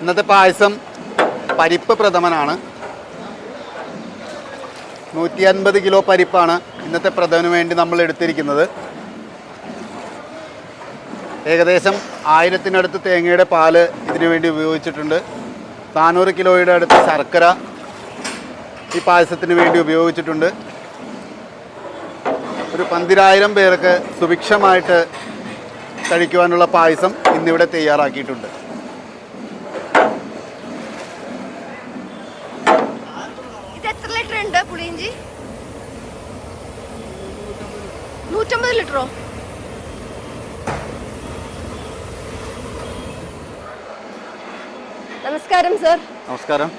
ഇന്നത്തെ പായസം പരിപ്പ് പ്രഥമനാണ്. നൂറ്റി അൻപത് കിലോ പരിപ്പാണ് ഇന്നത്തെ പ്രഥമന് വേണ്ടി നമ്മൾ എടുത്തിരിക്കുന്നത്. ഏകദേശം ആയിരത്തിനടുത്ത് തേങ്ങയുടെ പാൽ ഇതിനു വേണ്ടി ഉപയോഗിച്ചിട്ടുണ്ട്. നാനൂറ് കിലോയുടെ അടുത്ത് ശർക്കര ഈ പായസത്തിന് വേണ്ടി ഉപയോഗിച്ചിട്ടുണ്ട്. ഒരു പന്തിരായിരം പേർക്ക് സുഭിക്ഷമായിട്ട് കഴിക്കുവാനുള്ള പായസം ഇന്നിവിടെ തയ്യാറാക്കിയിട്ടുണ്ട്. എത്ര ലിറ്റർ ഉണ്ട് പുളിയിഞ്ചി? നൂറ്റമ്പത് ലിറ്ററോ? നമസ്കാരം സർ. നമസ്കാരം.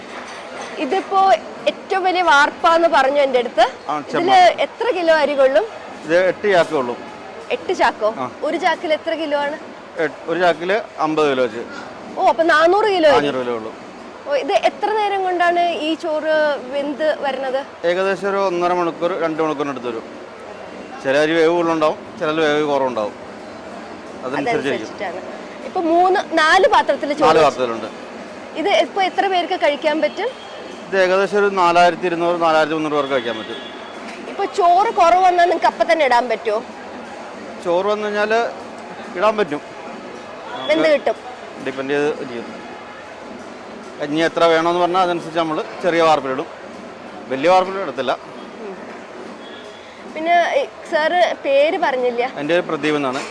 ഇതിപ്പോ ഏറ്റവും വലിയ വാർപ്പാന്ന് പറഞ്ഞു എന്റെ അടുത്ത്. ഇതിൽ എത്ര കിലോ അരി കൊള്ളും? ഇത് എട്ട് ചാക്കേ ഉള്ളൂ എട്ട് ചാക്കോ? ഒരു ചാക്കിൽ എത്ര കിലോ ആണ്? ഒരു ചാക്കിൽ അമ്പത് കിലോ വെച്ച്. ഓ അപ്പൊ നാനൂറ് കിലോ അഞ്ഞൂറ് കിലോ ഉള്ളൂ ഇത് എത്ര നേരം കൊണ്ടാണ് ഈ ചോറ് വെന്ത് വരുന്നത്? ഏകദേശം ഒരു ഒന്നര മണിക്കൂർ രണ്ട് മണിക്കൂറിനടുത്ത് വരും. ചില അരി വേവ് കൂടുതലുണ്ടാവും ചില വേവ് കുറവുണ്ടാവും. അതനുസരിച്ചിരിക്കും. ഇപ്പൊ മൂന്ന് നാല് പാത്രത്തിൽ നാല് വാർത്തകളുണ്ട് ഇത് ഇപ്പൊ എത്ര പേർക്ക് കഴിക്കാൻ പറ്റും? ഇത് ഏകദേശം ഒരു നാലായിരത്തി ഇരുന്നൂറ് നാലായിരത്തി മുന്നൂറ് പേർക്ക് കഴിക്കാൻ പറ്റും. ഇപ്പൊ ചോറ് കുറവ് വന്നാൽ നിങ്ങൾക്ക് അപ്പൊ തന്നെ ഇടാൻ പറ്റുമോ ചോറ് വന്നു കഴിഞ്ഞാൽ ഇടാൻ പറ്റും. വെന്ത് കിട്ടും. ഡിപ്പെൻഡ് ചെയ്ത് ഇരിക്കും ഇനി എത്ര വേണമെന്ന് പറഞ്ഞാൽ അതനുസരിച്ച് നമ്മൾ ചെറിയ വാർപ്പിലിടും. വലിയ വാർപ്പിലും ഇടത്തില്ല പിന്നെ സാറ് പേര് പറഞ്ഞില്ല. എന്റെ പേര് പ്രദീപ് എന്നാണ്.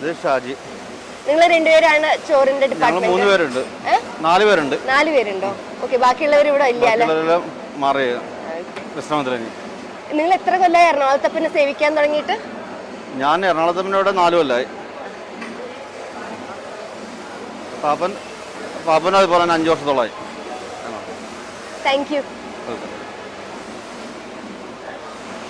ഇത് ഷാജി. നിങ്ങൾ രണ്ടുപേരാണ് ചോറിന്റെ ഞങ്ങൾ മൂന്ന് ഡിപ്പാർട്ട്മെന്റ് പേരുണ്ട്. നാല് പേരുണ്ട്. നാല് പേരുണ്ടോ? ഓക്കെ ബാക്കിയുള്ളവർ ഇവിടെ ഇല്ല അല്ലേ? ബാക്കിയുള്ളവരെല്ലാം മാറി വിശ്രമത്തിലേക്ക് നിങ്ങൾ എത്ര കൊല്ലമായി എറണാകുളത്തപ്പനെ സേവിക്കാൻ തുടങ്ങിയിട്ട്? ഞാൻ എറണാകുളത്തിന്റെ ഇവിടെ നാല് കൊല്ലമായി പാപ്പൻ പാപ്പൻ അതുപോലെ തന്നെ അഞ്ച് വർഷത്തോളമായി താങ്ക് യു